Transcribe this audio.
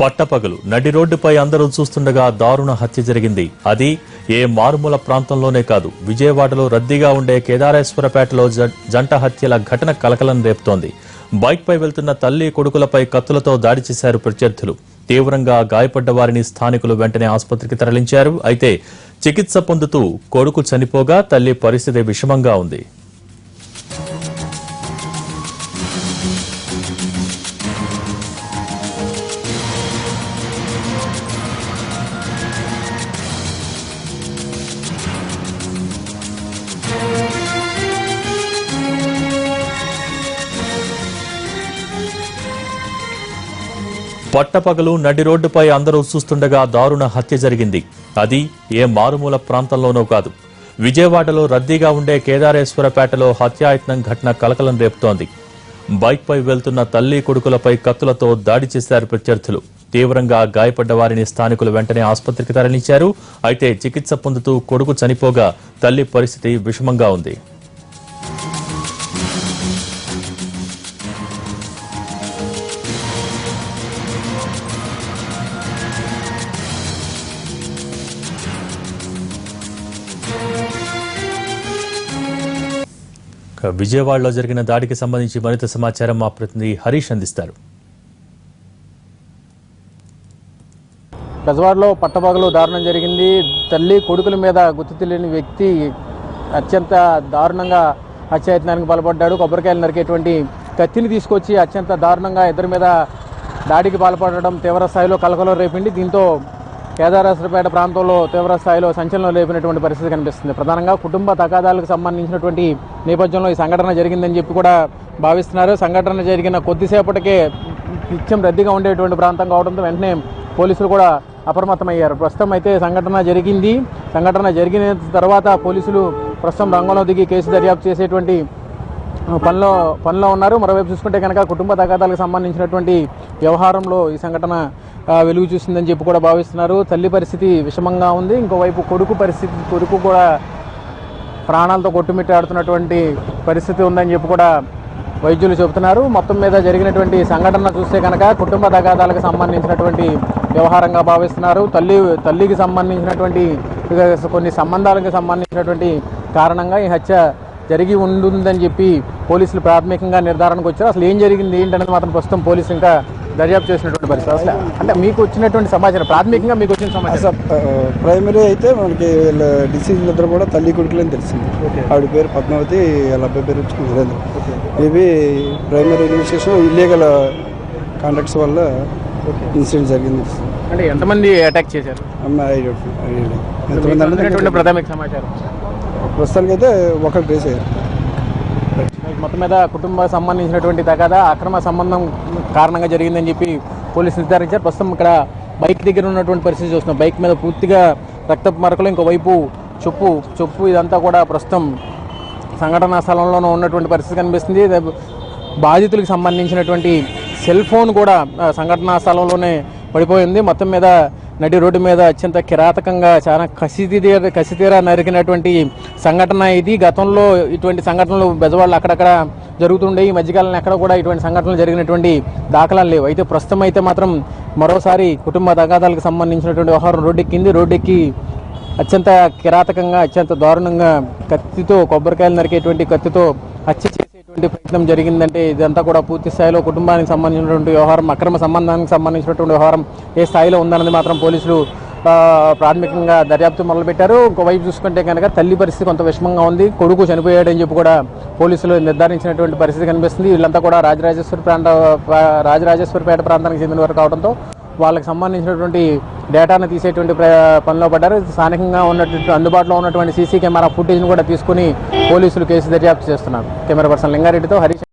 పట్టపగలు నడి రోడ్డుపై అందరూ చూస్తుండగా దారుణ హత్య జరిగింది. అది ఏ మారుమూల ప్రాంతంలోనే కాదు విజయవాడలో రద్దీగా ఉండే కేదారేశ్వరపేటలో జ- జంట హత్యల ఘటన కలకలం రేపుతోంది. బైక్పై వెళ్తున్న తల్లి కొడుకులపై కత్తులతో దాడి చేశారు ప్రత్యర్థులు. తీవ్రంగా గాయపడ్డ వారిని స్థానికులు వెంటనే ఆసుపత్రికి తరలించారు. అయితే చికిత్స పొందుతూ కొడుకు చనిపోగా తల్లి పరిస్థితి విషమంగా ఉంది. పట్టపగలు నడి రోడ్డుపై అందరూ చూస్తుండగా దారుణ హత్య జరిగింది. అది ఏ మారుమూల ప్రాంతంలోనూ కాదు. విజయవాడలో రద్దీగా ఉండే కేదారేశ్వరపేటలో హత్యాయత్నం ఘటన కలకలం రేపుతోంది. బైక్పై వెళ్తున్న తల్లి కొడుకులపై కత్తులతో దాడి చేశారు ప్రత్యర్థులు. తీవ్రంగా గాయపడ్డ వారిని స్థానికులు వెంటనే ఆసుపత్రికి తరలించారు. అయితే చికిత్స పొందుతూ కొడుకు చనిపోగా తల్లి పరిస్థితి విషమంగా ఉంది. విజయవాడలో జరిగిన దాడికి సంబంధించి మరింత సమాచారం మా ప్రతినిధి హరీష్ అందిస్తారు. బెజవాడలో పట్టపగలు దారుణం జరిగింది. తల్లి కొడుకుల మీద గుర్తు తెలియని వ్యక్తి అత్యంత దారుణంగా హత్యాయత్నానికి పాల్పడ్డాడు. కొబ్బరికాయలు నరికేటువంటి కత్తిని తీసుకొచ్చి అత్యంత దారుణంగా ఇద్దరి మీద దాడికి పాల్పడడం తీవ్ర స్థాయిలో కలకలం రేపింది. దీంతో కేదారేశ్వరపేట ప్రాంతంలో తీవ్ర స్థాయిలో సంచలనం లేపినటువంటి పరిస్థితి కనిపిస్తుంది. ప్రధానంగా కుటుంబ తగాదాలకు సంబంధించినటువంటి నేపథ్యంలో ఈ సంఘటన జరిగిందని చెప్పి కూడా భావిస్తున్నారు. సంఘటన జరిగిన కొద్దిసేపటికే నిత్యం రద్దీగా ఉండేటువంటి ప్రాంతం కావడంతో వెంటనే పోలీసులు కూడా అప్రమత్తమయ్యారు. ప్రస్తుతం అయితే సంఘటన జరిగింది. సంఘటన జరిగిన తర్వాత పోలీసులు ప్రస్తుతం రంగంలో దిగి కేసు దర్యాప్తు చేసేటువంటి పనిలో పనిలో ఉన్నారు. మరోవైపు చూసుకుంటే కనుక కుటుంబ తగాదాలకు సంబంధించినటువంటి వ్యవహారంలో ఈ సంఘటన వెలుగు చూసిందని చెప్పి కూడా భావిస్తున్నారు. తల్లి పరిస్థితి విషమంగా ఉంది. ఇంకోవైపు కొడుకు పరిస్థితి కొడుకు కూడా ప్రాణాలతో కొట్టుమిట్టాడుతున్నటువంటి పరిస్థితి ఉందని చెప్పి కూడా వైద్యులు చెబుతున్నారు. మొత్తం మీద జరిగినటువంటి సంఘటన చూస్తే కనుక కుటుంబ తగాదాలకు సంబంధించినటువంటి వ్యవహారంగా భావిస్తున్నారు. తల్లి తల్లికి సంబంధించినటువంటి కొన్ని సంబంధాలకు సంబంధించినటువంటి కారణంగా ఈ హత్య జరిగి ఉంటుందని చెప్పి పోలీసులు ప్రాథమికంగా నిర్ధారణకు వచ్చారు. అసలు ఏం జరిగింది? ఏంటనేది మాత్రం ప్రస్తుతం పోలీసు ఇంకా దర్యాప్తు చేసినటువంటి పరిస్థితి అసలు అంటే మీకు వచ్చినటువంటి సమాచారం ప్రాథమికంగా మీకు వచ్చిన సమాచారం. ప్రైమరీ అయితే మనకి వీళ్ళ డిసీజ్ ఇద్దరు కూడా తల్లి కొడుకులని తెలిసింది. ఆవిడ పేరు పద్మావతి వాళ్ళ అబ్బాయి పేరు వచ్చి వీరేంద్ర. ఇవి ప్రైమరీ ఇన్వెస్టిగేషన్ ఇల్లీగల్ కాంటాక్ట్స్ వల్ల ఇన్సిడెంట్ జరిగింది. అంటే ఎంతమంది అటాక్ చేశారు. ఎంతమంది ప్రాథమిక సమాచారం. ప్రస్తుతానికి అయితే ఒకరు ట్రేస్ అయ్యారు. మొత్తం మీద కుటుంబ సంబంధించినటువంటి తగాదా అక్రమ సంబంధం కారణంగా జరిగిందని చెప్పి పోలీసులు నిర్ధారించారు. ప్రస్తుతం ఇక్కడ బైక్ దగ్గర ఉన్నటువంటి పరిస్థితి చూస్తున్నాం. బైక్ మీద పూర్తిగా రక్తపు మరకలు ఇంకోవైపు చొప్పు చొప్పు ఇదంతా కూడా ప్రస్తుతం సంఘటనా స్థలంలోనూ ఉన్నటువంటి పరిస్థితి కనిపిస్తుంది. బాధితులకు సంబంధించినటువంటి సెల్ ఫోన్ కూడా సంఘటనా స్థలంలోనే పడిపోయింది. మొత్తం మీద నడి రోడ్డు మీద అత్యంత కిరాతకంగా చాలా కసితీర కసితీర నరికినటువంటి సంఘటన ఇది. గతంలో ఇటువంటి సంఘటనలు బెజవాళ్ళు అక్కడక్కడ జరుగుతుండే ఈ మధ్యకాలంలో ఎక్కడ కూడా ఇటువంటి సంఘటనలు జరిగినటువంటి దాఖలాలు లేవు. అయితే ప్రస్తుతం అయితే మాత్రం మరోసారి కుటుంబ తగాదాలకు సంబంధించినటువంటి వ్యవహారం రోడ్డెక్కింది. రోడ్డెక్కి అత్యంత కిరాతకంగా అత్యంత దారుణంగా కత్తితో కొబ్బరికాయలు నరికేటువంటి కత్తితో హత్య చేసేటువంటి ప్రయత్నం జరిగిందంటే ఇదంతా కూడా పూర్తి స్థాయిలో కుటుంబానికి సంబంధించినటువంటి వ్యవహారం అక్రమ సంబంధానికి సంబంధించినటువంటి వ్యవహారం ఏ స్థాయిలో ఉందన్నది మాత్రం పోలీసులు ప్రాథమికంగా దర్యాప్తు మొదలుపెట్టారు. ఇంకోవైపు చూసుకుంటే కనుక తల్లి పరిస్థితి కొంత విషమంగా ఉంది. కొడుకు చనిపోయాడని చెప్పి కూడా పోలీసులు నిర్ధారించినటువంటి పరిస్థితి కనిపిస్తుంది. వీళ్ళంతా కూడా రాజరాజేశ్వరి ప్రాంత రాజరాజేశ్వరిపేట ప్రాంతానికి చెందిన వారు కావడంతో వాళ్ళకి సంబంధించినటువంటి డేటాను తీసేటువంటి పనిలో పడ్డారు. స్థానికంగా ఉన్నటువంటి అందుబాటులో ఉన్నటువంటి సీసీ కెమెరా ఫుటేజ్ను కూడా తీసుకుని పోలీసులు కేసు దర్యాప్తు చేస్తున్నారు. Camera person లింగారెడ్డితో Harish